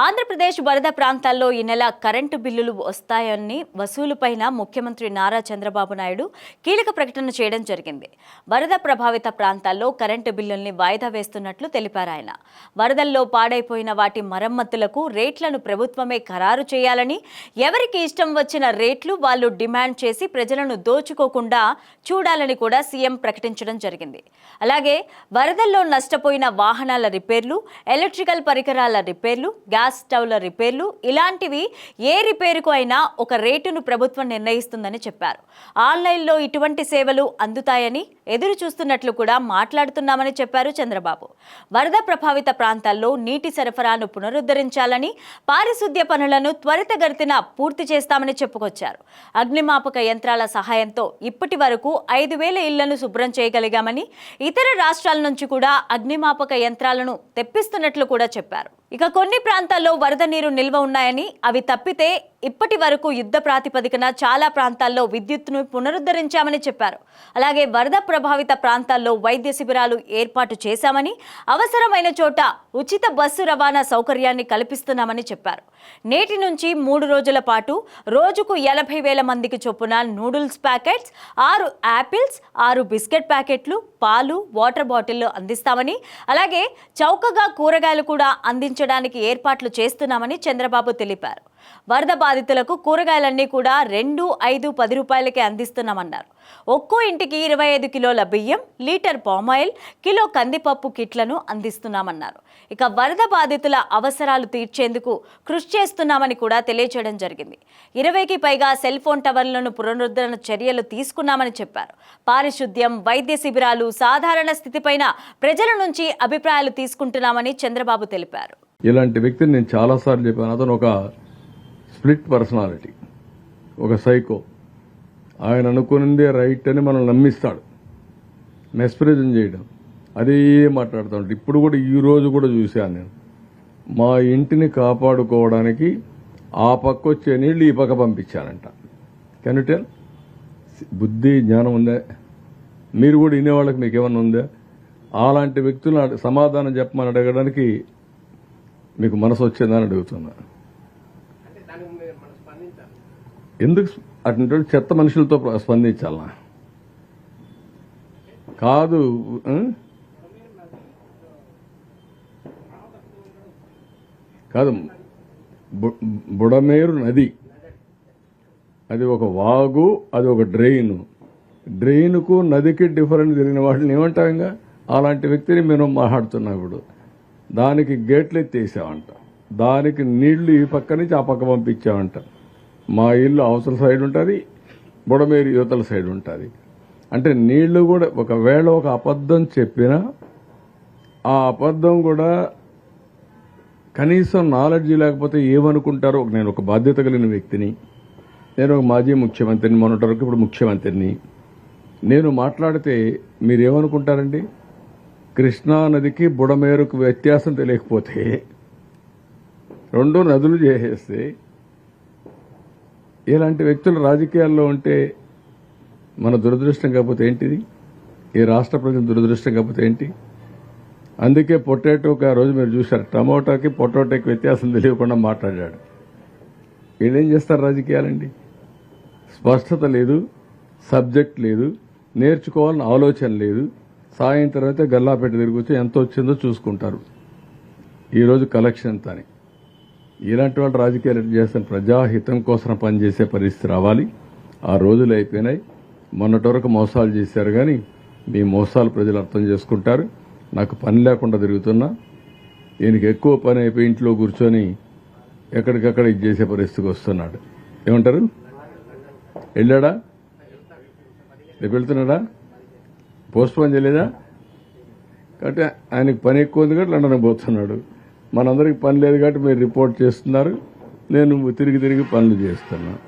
ఆంధ్రప్రదేశ్ వరద ప్రాంతాల్లో ఈ నెల కరెంటు బిల్లులు వస్తాయని వసూలుపైన ముఖ్యమంత్రి నారా చంద్రబాబు నాయుడు కీలక ప్రకటన చేయడం జరిగింది. వరద ప్రభావిత ప్రాంతాల్లో కరెంటు బిల్లుల్ని వాయిదా వేస్తున్నట్లు తెలిపారు ఆయన. వరదల్లో పాడైపోయిన వాటి మరమ్మతులకు రేట్లను ప్రభుత్వమే ఖరారు చేయాలని ఎవరికి ఇష్టం వచ్చిన రేట్లు వాళ్ళు డిమాండ్ చేసి ప్రజలను దోచుకోకుండా చూడాలని కూడా సీఎం ప్రకటించడం జరిగింది. అలాగే వరదల్లో నష్టపోయిన వాహనాల రిపేర్లు ఎలక్ట్రికల్ పరికరాల రిపేర్లు గ్యాస్ స్టవ్ల రిపేర్లు ఇలాంటివి ఏ రిపేరుకు అయినా ఒక రేటును ప్రభుత్వం నిర్ణయిస్తుందని చెప్పారు. ఆన్లైన్లో ఇటువంటి సేవలు అందుతాయని ఎదురు చూస్తున్నట్లు కూడా మాట్లాడుతున్నామని చెప్పారు చంద్రబాబు. వరద ప్రభావిత ప్రాంతాల్లో నీటి సరఫరాను పునరుద్ధరించాలని పారిశుద్ధ్య పనులను త్వరితగతిన పూర్తి చేస్తామని చెప్పుకొచ్చారు. అగ్నిమాపక యంత్రాల సహాయంతో ఇప్పటి వరకు ఐదు వేల ఇళ్ళను శుభ్రం చేయగలిగామని ఇతర రాష్ట్రాల నుంచి కూడా అగ్నిమాపక యంత్రాలను తెప్పిస్తున్నట్లు కూడా చెప్పారు. ఇక కొన్ని ప్రాంతాల్లో వరద నీరు నిల్వ ఉన్నాయని అవి తప్పితే ఇప్పటి వరకు యుద్ధ ప్రాతిపదికన చాలా ప్రాంతాల్లో విద్యుత్ను పునరుద్ధరించామని చెప్పారు. అలాగే వరద ప్రభావిత ప్రాంతాల్లో వైద్య శిబిరాలు ఏర్పాటు చేశామని అవసరమైన చోట ఉచిత బస్సు రవాణా సౌకర్యాన్ని కల్పిస్తున్నామని చెప్పారు. నేటి నుంచి మూడు రోజుల పాటు రోజుకు ఎనభై వేల మందికి చొప్పున నూడిల్స్ ప్యాకెట్స్ ఆరు యాపిల్స్ ఆరు బిస్కెట్ ప్యాకెట్లు పాలు వాటర్ బాటిల్లు అందిస్తామని అలాగే చౌకగా కూరగాయలు కూడా అందించడానికి ఏర్పాట్లు చేస్తున్నామని చంద్రబాబు తెలిపారు. వరద బాధితులకు కూరగాయలన్నీ కూడా రెండు ఐదు పది రూపాయలకే అందిస్తున్నామన్నారు. ఒక్కో ఇంటికి ఇరవై ఐదు కిలోల బియ్యం లీటర్ పామాయిల్ కిలో కందిపప్పు కిట్లను అందిస్తున్నామన్నారు. ఇక వరద బాధితుల అవసరాలు తీర్చేందుకు కృషి చేస్తున్నామని కూడా తెలియజేయడం జరిగింది. ఇరవైకి పైగా సెల్ ఫోన్ టవర్లను పునరుద్ధరణ చర్యలు తీసుకున్నామని చెప్పారు. పారిశుద్ధ్యం వైద్య శిబిరాలు సాధారణ స్థితిపైన ప్రజల నుంచి అభిప్రాయాలు తీసుకుంటున్నామని చంద్రబాబు తెలిపారు. ఇలాంటి వ్యక్తిని నేను చాలాసార్లు చెప్పాను. అతను ఒక స్ప్లిట్ పర్సనాలిటీ. ఒక సైకో. ఆయన అనుకున్నదే రైట్ అని మనం నమ్మిస్తాడు. మెస్ప్రిజం చేయడం. అదే మాట్లాడుతాడు ఇప్పుడు కూడా ఈ రోజు కూడా చూశాను నేను. మా ఇంటిని కాపాడుకోవడానికి ఆ పక్క వచ్చే నీళ్ళు ఈ పక్క పంపించానంట కెన్ టెల్ బుద్ధి జ్ఞానం ఉందా? మీరు కూడా వినేవాళ్ళకి మీకు ఏమన్నా ఉందా? అలాంటి వ్యక్తులను సమాధానం చెప్పమని అడగడానికి మీకు మనసు వచ్చిందని అడుగుతున్నాను ఎందుకు అటువంటి చెత్త మనుషులతో స్పందించాలా? కాదు కాదు బు- బుడమేరు నది. అది ఒక వాగు అది ఒక డ్రెయిన్ డ్రెయిన్కు నదికి డిఫరెంట్ తెలియని వాటిని ఏమంటాం ఇంకా అలాంటి వ్యక్తిని మేము మాట్లాడుతున్నాం ఇప్పుడు దానికి గేట్లు ఎత్తేసామంట దానికి నీళ్ళు ఈ పక్క నుంచి ఆ పక్క పంపించామంట మా ఇల్లు అవతల సైడ్ ఉంటుంది బుడమేరు యువతల సైడ్ ఉంటుంది. అంటే నీళ్ళు కూడా ఒకవేళ ఒక అబద్ధం చెప్పినా ఆ అబద్ధం కూడా కనీసం నాలెడ్జ్ లేకపోతే ఏమనుకుంటారో నేను ఒక బాధ్యత కలిగిన వ్యక్తిని నేను ఒక మాజీ ముఖ్యమంత్రిని మొన్నటి వరకు ఇప్పుడు ముఖ్యమంత్రిని. నేను మాట్లాడితే మీరేమనుకుంటారండి? కృష్ణా నదికి బుడమేరుకు వ్యత్యాసం తెలియకపోతే రెండు నదులు చేసేస్తే ఇలాంటి వ్యక్తులు రాజకీయాల్లో ఉంటే మన దురదృష్టం కాకపోతే ఏంటిది? ఈ రాష్ట్ర ప్రజల దురదృష్టం కాకపోతే ఏంటి? అందుకే పొటాటోకి ఆ రోజు మీరు చూశారు. టమోటాకి పొటాటోకి వ్యత్యాసం తెలియకుండా మాట్లాడాడు. వీళ్ళేం చేస్తారు రాజకీయాలండి? స్పష్టత లేదు సబ్జెక్ట్ లేదు నేర్చుకోవాలని ఆలోచన లేదు. సాయంత్రం అయితే గల్లాపెట్టి తిరిగి ఎంత వచ్చిందో చూసుకుంటారు. ఈరోజు కలెక్షన్ ఎంత అని ఇలాంటి వాళ్ళు రాజకీయాలు ఎట్లా చేస్తాను ప్రజాహితం కోసం పనిచేసే పరిస్థితి రావాలి. ఆ రోజులు అయిపోయినాయి. మొన్నటి వరకు మోసాలు చేశారు కానీ మీ మోసాలు ప్రజలు అర్థం చేసుకుంటారు. నాకు పని లేకుండా తిరుగుతున్నా. ఈయనకి ఎక్కువ పని అయిపోయి ఇంట్లో కూర్చొని ఎక్కడికక్కడ ఇది చేసే పరిస్థితికి వస్తున్నాడు. ఏమంటారు? వెళ్ళాడా? రేపు వెళ్తున్నాడా? పోస్ట్ పోన్ చేయలేదా? కాబట్టి ఆయనకి పని ఎక్కువ ఉంది కాబట్టి లండన్ పోతున్నాడు. మనందరికి పని లేదు కాబట్టి మీరు రిపోర్ట్ చేస్తున్నారు. నేను తిరిగి తిరిగి పనులు చేస్తున్నాను